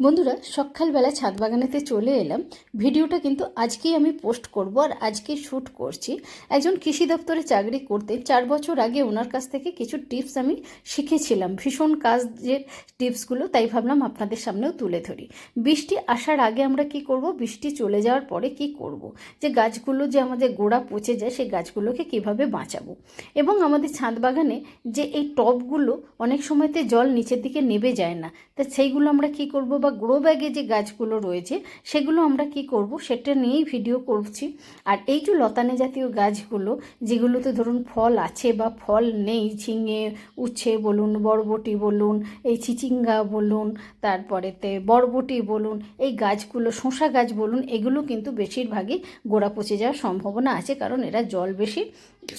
বন্ধুরা, সকালবেলা ছাদ বাগানেতে চলে এলাম। ভিডিওটা কিন্তু আজকেই আমি পোস্ট করব আর আজকে শ্যুট করছি। একজন কৃষি দপ্তরে চাকরি করতে চার বছর আগে ওনার কাছ থেকে কিছু টিপস আমি শিখেছিলাম। ভীষণ কাজের টিপসগুলো, তাই ভাবলাম আপনাদের সামনেও তুলে ধরি। বৃষ্টি আসার আগে আমরা কি করব? বৃষ্টি চলে যাওয়ার পরে কি করব? যে গাছগুলো যে আমাদের গোড়া পচে যায়, সেই গাছগুলোকে কীভাবে বাঁচাবো? এবং আমাদের ছাদ বাগানে যে এই টবগুলো অনেক সময়তে জল নিচের দিকে নেবে যায় না, তা সেইগুলো আমরা কি করব বা গ্রো ব্যাগে যে গাছগুলো রয়েছে, সেগুলো আমরা কি করব? সেটা নিয়েই ভিডিও করছি। আর এই যে লতানে জাতীয় গাছগুলো, যেগুলোতে ধরুন ফল আছে বা ফল নেই, ঝিঙে, উচ্ছে বলুন, বরবটি বলুন, এই চিচিঙ্গা বলুন, তারপরেতে বরবটি বলুন, এই গাছগুলো, শসা গাছ বলুন, এগুলো কিন্তু বেশিরভাগই গোড়া পচে যাওয়ার সম্ভাবনা আছে, কারণ এরা জল বেশি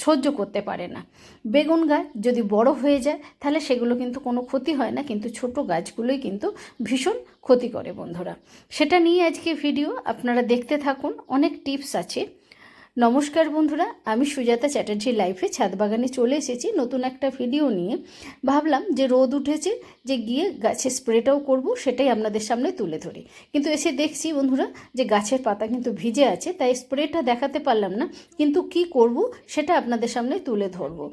সহ্য করতে পারে না। বেগুন গাছ যদি বড় হয়ে যায়, তাহলে সেগুলো কিন্তু কোনো ক্ষতি হয় না, কিন্তু ছোট গাছগুলোই কিন্তু ভীষণ ক্ষতি করে বন্ধুরা। সেটা নিয়ে আজকে ভিডিও আপনারা দেখতে থাকুন, অনেক টিপস আছে। নমস্কার বন্ধুরা, আমি সুজাতা চ্যাটার্জি লাইফে ছাদ বাগানে চলে এসেছি নতুন একটা ভিডিও নিয়ে। ভাবলাম যে রোদ উঠেছে, যে গিয়ে গাছে স্প্রেটাও করব, সেটাই আপনাদের সামনে তুলে ধরি। কিন্তু এসে দেখছি বন্ধুরা, যে গাছের পাতা কিন্তু ভিজে আছে, তাই স্প্রেটা দেখাতে পারলাম না, কিন্তু কি করব, সেটা আপনাদের সামনে তুলে ধরবো।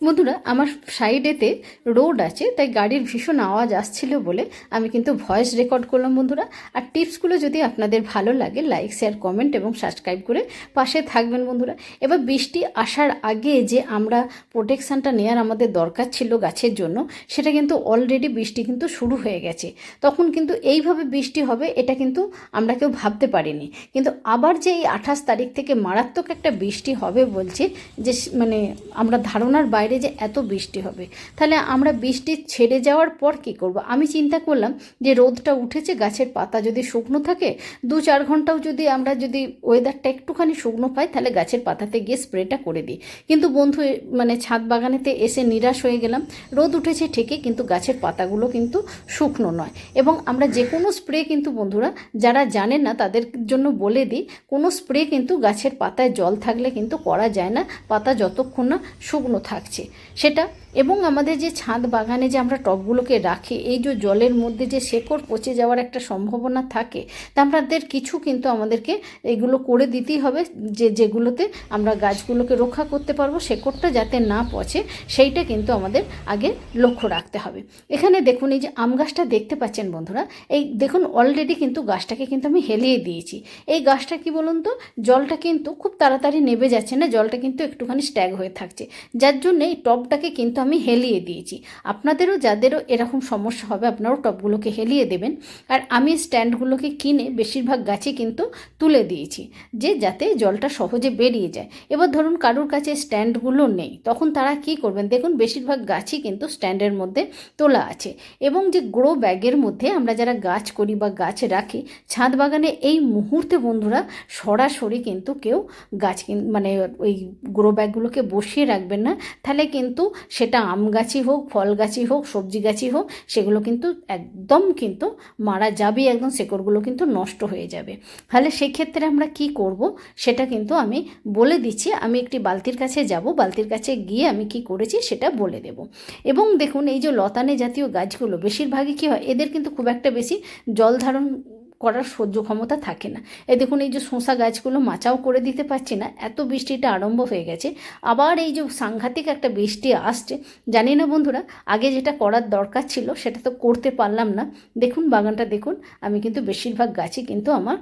বন্ধুরা, আমার সাইডেতে রোড আছে, তাই গাড়ির ভীষণ আওয়াজ আসছিল বলে আমি কিন্তু ভয়েস রেকর্ড করলাম বন্ধুরা। আর টিপসগুলো যদি আপনাদের ভালো লাগে, লাইক, শেয়ার, কমেন্ট এবং সাবস্ক্রাইব করে পাশে থাকবেন বন্ধুরা। এবার বৃষ্টি আসার আগে যে আমরা প্রোটেকশানটা নেওয়ার আমাদের দরকার ছিল গাছের জন্য, সেটা কিন্তু অলরেডি বৃষ্টি কিন্তু শুরু হয়ে গেছে। তখন কিন্তু এইভাবে বৃষ্টি হবে, এটা কিন্তু আমরা কেউ ভাবতে পারিনি। কিন্তু আবার যে এই আঠাশ তারিখ থেকে মারাত্মক একটা বৃষ্টি হবে বলছে, যে মানে আমরা ধারণার বাইরে যে এত বৃষ্টি হবে? তাহলে আমরা বৃষ্টি ছেড়ে যাওয়ার পর কি করব? আমি চিন্তা করলাম যে রোদটা উঠেছে, গাছের পাতা যদি শুকনো থাকে, দু চার ঘন্টাও যদি আমরা যদি ওয়েদারটা একটুখানি শুকনো পাই, তাহলে গাছের পাতাতে গিয়ে স্প্রেটা করে দিই। কিন্তু বন্ধু মানে ছাদ বাগানেতে এসে নিরাশ হয়ে গেলাম। রোদ উঠেছে ঠিকই, কিন্তু গাছের পাতাগুলো কিন্তু শুকনো নয়। এবং আমরা যে কোনো স্প্রে কিন্তু বন্ধুরা, যারা জানেন না, তাদের জন্য বলে দিই, কোনো স্প্রে কিন্তু গাছের পাতায় জল থাকলে কিন্তু করা যায় না। পাতা যতক্ষণ না শুকনো থাকছে। সেটা এবং আমাদের যে ছাদ বাগানে যে আমরা টবগুলোকে রাখি, এই যে জলের মধ্যে যে শেকড় পচে যাওয়ার একটা সম্ভাবনা থাকে, তা আমাদের কিছু কিন্তু আমাদেরকে এগুলো করে দিতেই হবে, যে যেগুলোতে আমরা গাছগুলোকে রক্ষা করতে পারব, শেকড়টা যাতে না পচে, সেইটা কিন্তু আমাদের আগে লক্ষ্য রাখতে হবে। এখানে দেখুন, এই যে আম গাছটা দেখতে পাচ্ছেন বন্ধুরা, এই দেখুন অলরেডি কিন্তু গাছটাকে কিন্তু আমি হেলিয়ে দিয়েছি। এই গাছটা কি বলুন তো, জলটা কিন্তু খুব তাড়াতাড়ি নেবে যাচ্ছে না, জলটা কিন্তু একটুখানি স্ট্যাগ হয়ে থাকছে। যার জন্য এই টবটাকে কিন্তু আমি হেলিয়ে দিয়েছি। আপনাদেরও, যাদেরও এরকম সমস্যা হবে, আপনারাও টবগুলোকে হেলিয়ে দেবেন। আর আমি স্ট্যান্ডগুলোকে কিনে বেশিরভাগ গাছে কিন্তু তুলে দিয়েছি, যে যাতে জলটা সহজে বেরিয়ে যায়। এবার ধরুন কারুর কাছে স্ট্যান্ডগুলো নেই, তখন তারা কি করবেন? দেখুন, বেশিরভাগ গাছই কিন্তু স্ট্যান্ডের মধ্যে তোলা আছে। এবং যে গ্রো ব্যাগের মধ্যে আমরা যারা গাছ করি বা গাছ রাখি, ছাদ বাগানে এই মুহূর্তে বন্ধুরা সরাসরি কিন্তু কেউ গাছ মানে ওই গ্রো ব্যাগগুলোকে বসিয়ে রাখবেন না। তাহলে কিন্তু সেটা আম গাছই হোক, ফল গাছই হোক, সবজি গাছই হোক, সেগুলো কিন্তু একদম কিন্তু মারা যাবে, একদম শেকড়গুলো কিন্তু নষ্ট হয়ে যাবে। তাহলে সেক্ষেত্রে আমরা কি করব? সেটা কিন্তু আমি বলে দিচ্ছি। আমি একটি বালতির কাছে যাব। বালতির কাছে গিয়ে আমি কি করেছি সেটা বলে দেব। এবং দেখুন, এই যে লতানে জাতীয় গাছগুলো, বেশিরভাগই কী হয়? এদের কিন্তু খুব একটা বেশি জল ধারণ করার সহ্য ক্ষমতা থাকে না। এই দেখুন, এই যে শসা গাছগুলো মাচাও করে দিতে পারছি না, এত বৃষ্টিটা আরম্ভ হয়ে গেছে। আবার এই যে সাংঘাতিক একটা বৃষ্টি আসছে, জানি না বন্ধুরা, আগে যেটা করার দরকার ছিল সেটা তো করতে পারলাম না। দেখুন, বাগানটা দেখুন, আমি কিন্তু বেশিরভাগ গাছই কিন্তু আমার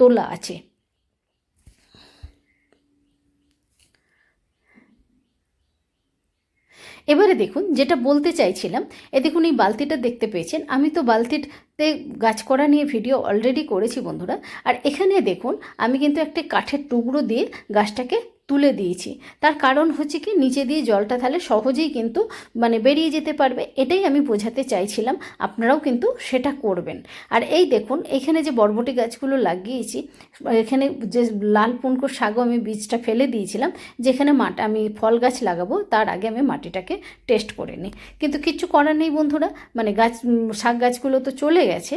তোলা আছে। এবারে দেখুন, যেটা বলতে চাইছিলাম, এ দেখুন, এই বালতিটা দেখতে পেয়েছেন। আমি তো বালতিতে গাছ করা নিয়ে ভিডিও অলরেডি করেছি বন্ধুরা। আর এখানে দেখুন, আমি কিন্তু একটা কাঠের টুকরো দিয়ে গাছটাকে তুলে দিয়েছি। তার কারণ হচ্ছে কি, নিচে দিয়ে জলটা তাহলে সহজেই কিন্তু মানে বেরিয়ে যেতে পারবে। এটাই আমি বোঝাতে চাইছিলাম, আপনারাও কিন্তু সেটা করবেন। আর এই দেখুন, এখানে যে বরবটি গাছগুলো লাগিয়েছি, এখানে যে লাল পুনকো শাকও আমি বীজটা ফেলে দিয়েছিলাম, যেখানে মাটা, আমি ফল গাছ লাগাবো, তার আগে আমি মাটিটাকে টেস্ট করে নিই। কিন্তু কিচ্ছু করার নেই বন্ধুরা মানে গাছ, শাক গাছগুলো তো চলে গেছে।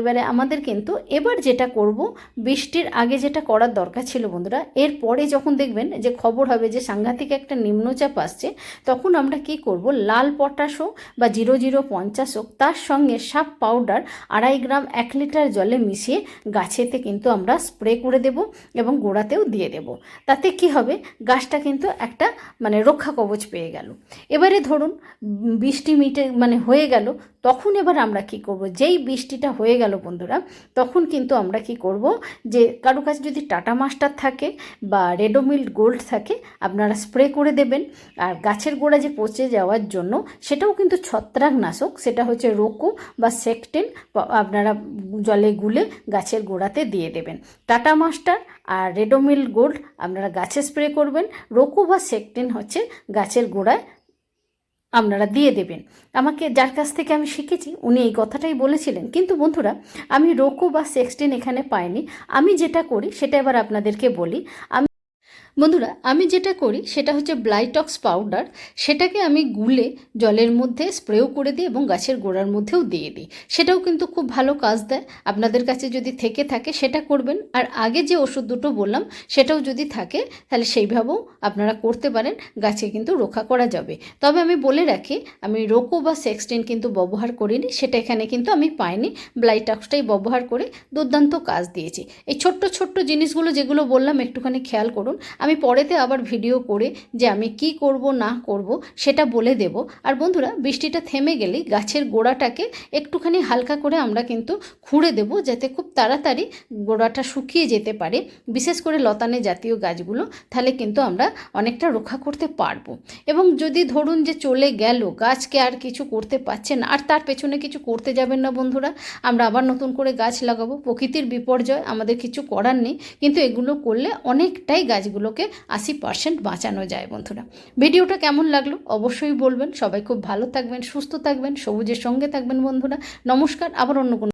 এবারে আমাদের কিন্তু এবার যেটা করব, বৃষ্টির আগে যেটা করার দরকার ছিল বন্ধুরা, এরপরে যখন দেখবেন যে খবর হবে যে সাংঘাতিক একটা নিম্নচাপ আসছে, তখন আমরা কি করব? লাল পটাশ হোক বা জিরো জিরো পঞ্চাশ হোক, তার সঙ্গে সাপ পাউডার আড়াই গ্রাম এক লিটার জলে মিশিয়ে গাছেতে কিন্তু আমরা স্প্রে করে দেব এবং গোড়াতেও দিয়ে দেব। তাতে কি হবে? গাছটা কিন্তু একটা মানে রক্ষা কবচ পেয়ে গেল। এবারে ধরুন বৃষ্টি মিটে মানে হয়ে গেল তখন এবার আমরা কি করব? যেই বৃষ্টিটা হয়ে গেল বন্ধুরা, তখন কিন্তু আমরা কি করব? যে কারও কাছে যদি টাটা মাস্টার থাকে বা রেডোমিল গোল্ড থাকে, আপনারা স্প্রে করে দেবেন। আর গাছের গোড়া যে পচে যাওয়ার জন্য, সেটাও কিন্তু ছত্রাকনাশক, সেটা হচ্ছে রোকো বা সেকটেন আপনারা জলে গুলে গাছের গোড়াতে দিয়ে দেবেন। টাটা মাস্টার আর রেডোমিল গোল্ড আপনারা গাছে স্প্রে করবেন। রোকো বা সেকটেন হচ্ছে গাছের গোড়ায় আপনারা দিয়ে দেবেন। আমাকে যার কাছ থেকে আমি শিখেছি, উনি এই কথাটাই বলেছিলেন। কিন্তু বন্ধুরা, আমি রোকো বা সেক্সটিন এখানে পাইনি। আমি যেটা করি, সেটা এবার আপনাদেরকে বলি। আমি বন্ধুরা, আমি যেটা করি সেটা হচ্ছে ব্লাইটক্স পাউডার সেটাকে আমি গুলে জলের মধ্যে স্প্রেও করে দিই এবং গাছের গোড়ার মধ্যেও দিয়ে দিই। সেটাও কিন্তু খুব ভালো কাজ দেয়। আপনাদের কাছে যদি থেকে থাকে সেটা করবেন। আর আগে যে ওষুধ দুটো বললাম, সেটাও যদি থাকে, তাহলে সেইভাবেও আপনারা করতে পারেন। গাছে কিন্তু রক্ষা করা যাবে। তবে আমি বলে রাখি, আমি রোকো বা সেক্সটিন কিন্তু ব্যবহার করিনি, সেটা এখানে কিন্তু আমি পাইনি। ব্লাইটক্সটাই ব্যবহার করে দুর্দান্ত কাজ দিয়েছি। এই ছোট্ট ছোট্ট জিনিসগুলো যেগুলো বললাম, একটুখানি খেয়াল করুন। আমি পরেতে আবার ভিডিও করে যে আমি কি করব, না করব, সেটা বলে দেব। আর বন্ধুরা, বৃষ্টিটা থেমে গেলেই গাছের গোড়াটাকে একটুখানি হালকা করে আমরা কিন্তু খুঁড়ে দেব, যাতে খুব তাড়াতাড়ি গোড়াটা শুকিয়ে যেতে পারে। বিশেষ করে লতানে জাতীয় গাছগুলো, তাহলে কিন্তু আমরা অনেকটা রক্ষা করতে পারব। এবং যদি ধরুন যে চলে গেল, গাছকে আর কিছু করতে পারছে না, আর তার পেছনে কিছু করতে যাবেন না বন্ধুরা, আমরা আবার নতুন করে গাছ লাগাবো। প্রকৃতির বিপর্যয় আমাদের কিছু করার নেই, কিন্তু এগুলো করলে অনেকটাই গাছগুলোকে আশি পার্সেন্ট বাঁচানো যায় বন্ধুরা। ভিডিওটা কেমন লাগল অবশ্যই বলবেন। সবাই খুব ভালো থাকবেন, সুস্থ থাকবেন, সবুজের সঙ্গে থাকবেন বন্ধুরা। নমস্কার, আবার অন্য কোনো